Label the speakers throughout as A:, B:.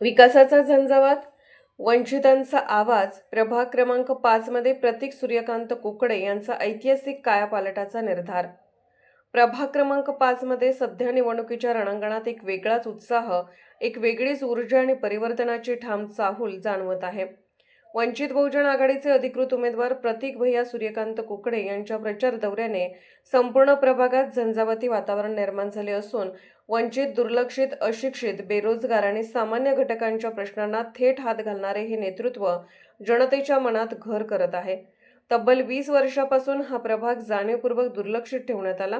A: विकासाचा झंझावात वंचितांचा आवाज प्रभाग क्रमांक पाचमध्ये प्रतीक सूर्यकांत कुकडे यांचा ऐतिहासिक कायापालटाचा निर्धार. प्रभाग क्रमांक पाचमध्ये सध्या निवडणुकीच्या रणांगणात एक वेगळाच उत्साह एक वेगळीच ऊर्जा आणि परिवर्तनाची ठाम चाहूल जाणवत आहे. वंचित बहुजन आघाडीचे अधिकृत उमेदवार प्रतीक भैया सूर्यकांत कुकडे यांच्या प्रचार दौऱ्याने संपूर्ण प्रभागात झंझावती वातावरण निर्माण झाले असून वंचित दुर्लक्षित अशिक्षित बेरोजगार आणि सामान्य घटकांच्या प्रश्नांना थेट हात घालणारे हे नेतृत्व जनतेच्या मनात घर करत आहे. तब्बल वीस वर्षापासून हा प्रभाग जाणीवपूर्वक दुर्लक्षित ठेवण्यात आला.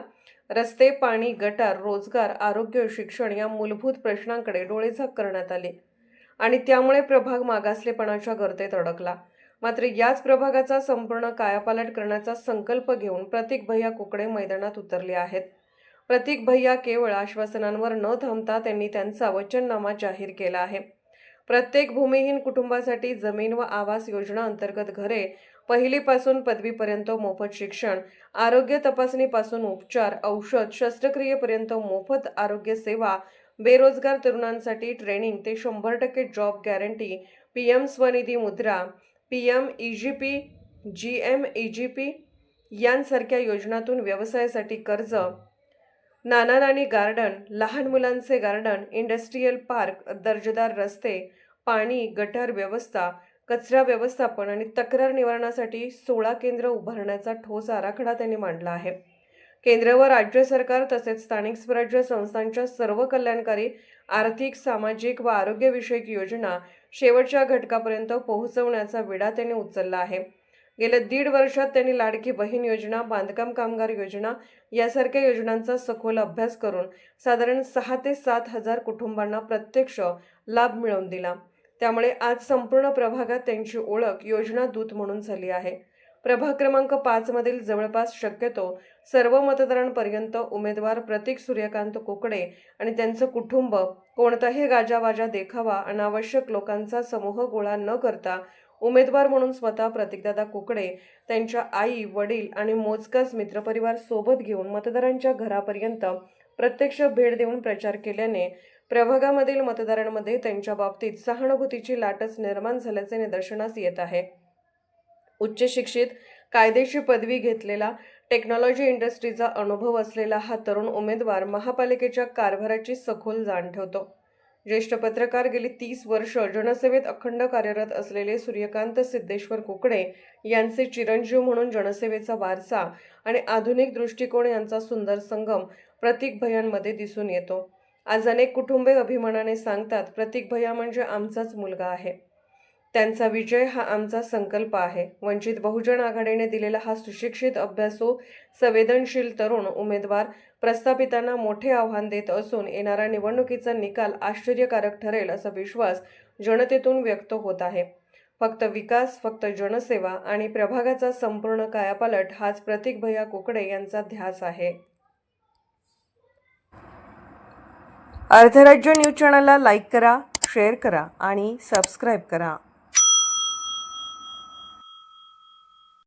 A: रस्ते पाणी गटार रोजगार आरोग्य शिक्षण या मूलभूत प्रश्नांकडे डोळेझाक करण्यात आले. आणि त्यामुळे प्रभाग मागासलेपणाच्या गर्तेत अडकला. मात्र याच प्रभागाचा संपूर्ण कायापालट करण्याचा संकल्प घेऊन प्रतीक भैया कुकडे मैदानात उतरले आहेत. प्रतीक भैया केवळ आश्वासनांवर न थांबता त्यांनी त्यांचा वचननामा जाहीर केला आहे. प्रत्येक भूमिहीन कुटुंबासाठी जमीन व आवास योजना अंतर्गत घरे पहिलीपासून पदवीपर्यंत मोफत शिक्षण आरोग्य तपासणीपासून उपचार औषध शस्त्रक्रियेपर्यंत मोफत आरोग्य सेवा बेरोजगार तरुणांसाठी ट्रेनिंग ते शंभर टक्के job guarantee P M Svanidhi Mudra P M E G P G M E G P यांसारख्या योजनातून व्यवसायासाठी कर्ज. नाना नानी गार्डन लहान मुलांचे गार्डन इंडस्ट्रीयल पार्क दर्जेदार रस्ते पाणी गटार व्यवस्था कचरा व्यवस्थापन आणि तक्रार निवारणासाठी सोळा केंद्र उभारण्याचा ठोस आराखडा त्यांनी मांडला आहे. केंद्र व राज्य सरकार तसेच स्थानिक स्वराज्य संस्थांच्या सर्व कल्याणकारी आर्थिक सामाजिक व आरोग्यविषयक योजना शेवटच्या घटकापर्यंत पोहोचवण्याचा विडा त्यांनी उचलला आहे. गेल्या दीड वर्षात त्यांनी लाडकी बहीण योजना बांधकाम कामगार योजना यासारख्या योजनांचा सखोल अभ्यास करून साधारण सहा ते सात हजार कुटुंबांना प्रत्यक्ष लाभ मिळवून दिला. त्यामुळे आज संपूर्ण प्रभागात त्यांची ओळख योजना दूत म्हणून झाली आहे. प्रभाग क्रमांक पाचमधील जवळपास शक्यतो सर्व मतदारांपर्यंत उमेदवार प्रतीक सूर्यकांत कोकडे आणि त्यांचं कुटुंब कोणताही गाजावाजा देखावा अनावश्यक लोकांचा समूह गोळा न करता उमेदवार म्हणून स्वतः प्रतीकदादा कुकडे त्यांच्या आई वडील आणि मोजकाच मित्रपरिवार सोबत घेऊन मतदारांच्या घरापर्यंत प्रत्यक्ष भेट देऊन प्रचार केल्याने प्रभागामधील मतदारांमध्ये त्यांच्या बाबतीत सहानुभूतीची लाटच निर्माण झाल्याचे निदर्शनास येत आहे. उच्च शिक्षित कायदेशीर पदवी घेतलेला टेक्नॉलॉजी इंडस्ट्रीचा अनुभव असलेला हा तरुण उमेदवार महापालिकेच्या कारभाराची सखोल जाण ठेवतो. ज्येष्ठ पत्रकार गेली तीस वर्ष जनसेवेत अखंड कार्यरत असलेले सूर्यकांत सिद्धेश्वर कुकडे यांचे चिरंजीव म्हणून जनसेवेचा वारसा आणि आधुनिक दृष्टिकोन यांचा सुंदर संगम प्रतीक भयांमध्ये दिसून येतो. आज अनेक कुटुंबे अभिमानाने सांगतात प्रतीक भैया म्हणजे आमचाच मुलगा आहे. त्यांचा विजय हा आमचा संकल्प आहे. वंचित बहुजन आघाडीने दिलेला हा सुशिक्षित अभ्यासू हो, संवेदनशील तरुण उमेदवार प्रस्थापितांना मोठे आव्हान देत असून येणारा निवडणुकीचा निकाल आश्चर्यकारक ठरेल असा विश्वास जनतेतून व्यक्त होत आहे. फक्त विकास फक्त जनसेवा आणि प्रभागाचा संपूर्ण कायापालट हाच प्रतीक भैया कुकडे यांचा ध्यास आहे. अर्थराज्य न्यूज चॅनलला लाईक करा शेअर करा आणि सबस्क्राईब करा.